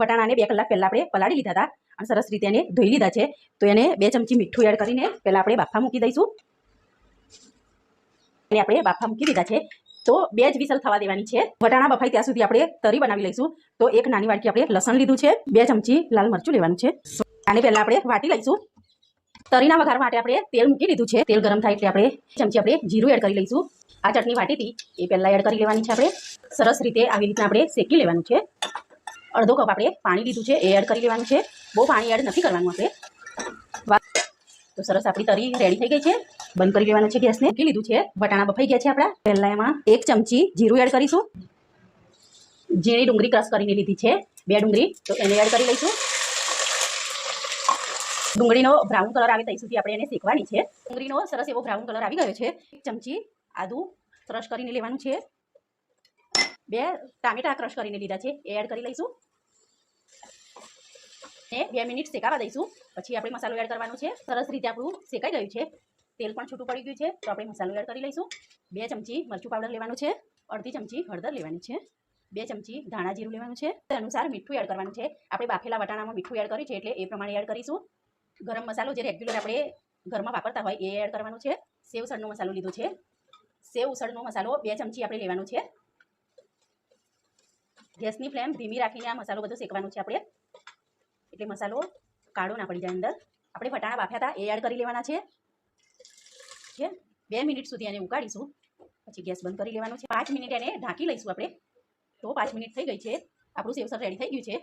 વટાણાને બે કલાક પહેલાં આપણે પલાળી લીધા હતા અને સરસ રીતે એને ધોઈ લીધા છે. તો એને બે ચમચી મીઠું એડ કરીને પહેલાં આપણે બાફા મૂકી દઈશું. અને આપણે બાફા મૂકી દીધા છે. તો બે જ વિસલ થવા દેવાની છે. વટાણા બફાય ત્યાં સુધી આપણે તરી બનાવી લઈશું. તો એક નાની વાટકી આપણે લસણ લીધું છે. બે ચમચી લાલ મરચું લેવાનું છે. આને પહેલા આપણે વાટી લઈશું. તરીના વઘાર માટે આપણે તેલ મૂકી દીધું છે. તેલ ગરમ થાય એટલે આપણે ચમચી આપણે જીરું એડ કરી લઈશું. આ ચટણી વાટી હતી. એ પહેલા એડ કરી લેવાની છે આપણે. સરસ રીતે આવી રીતના આપણે શેકી લેવાનું છે. અડધો કપ આપણે પાણી લીધું છે, એ એડ કરી લેવાનું છે. બહુ પાણી એડ નથી કરવાનું આપણે. તો સરસ આપણી તરી રેડી થઈ ગઈ છે. બંધ કરી લેવાનું છે ગેસને. મૂકી લીધું છે. વટાણા બફાઈ ગયા છે આપણા. પહેલાં એમાં એક ચમચી જીરું એડ કરીશું. ઝીણી ડુંગળી ક્રશ કરીને લીધી છે. બે ડુંગળી, તો એને એડ કરી લઈશું. ડુંગળીનો બ્રાઉન કલર આવે ત્યાં સુધી આપણે એને શેકવાની છે. ડુંગળીનો સરસ એવો બ્રાઉન કલર આવી ગયો છે. એક ચમચી આદુ ક્રશ કરીને લેવાનું છે. બે ટામેટા ક્રશ કરીને લીધા છે. એ એડ કરી લઈશું. ને બે મિનિટ શેકાવા દઈશું. પછી આપણે મસાલો એડ કરવાનો છે. સરસ રીતે આપણું શેકાઈ ગયું છે. તેલ પણ છૂટું પડી ગયું છે. તો આપણે મસાલો એડ કરી લઈશું. બે ચમચી મરચું પાવડર લેવાનું છે. અડધી ચમચી હળદર લેવાની છે. બે ચમચી ધાણા જીરું લેવાનું છે. તે અનુસાર મીઠું એડ કરવાનું છે. આપણે બાફેલા વટાણામાં મીઠું એડ કર્યું છે એટલે એ પ્રમાણે એડ કરીશું. ગરમ મસાલો જે રેગ્યુલર આપણે ઘરમાં વાપરતા હોય એ એડ કરવાનું છે. સેવ સળનો મસાલો લીધો છે. સેવ ઉસળનો મસાલો બે ચમચી આપણે લેવાનો છે. ગેસની ફ્લેમ ધીમી રાખીને આ મસાલો બધો શેકવાનો છે આપણે. એટલે મસાલો કાળો ના પડી જાય અંદર. આપણે ફટાણા બાફ્યા હતા, એ એડ કરી લેવાના છે. છે બે મિનિટ સુધી એને ઉકાળીશું. પછી ગેસ બંધ કરી લેવાનો છે. પાંચ મિનિટ એને ઢાંકી લઈશું આપણે. તો પાંચ મિનિટ થઈ ગઈ છે. આપણું સેવસર રેડી થઈ ગયું છે.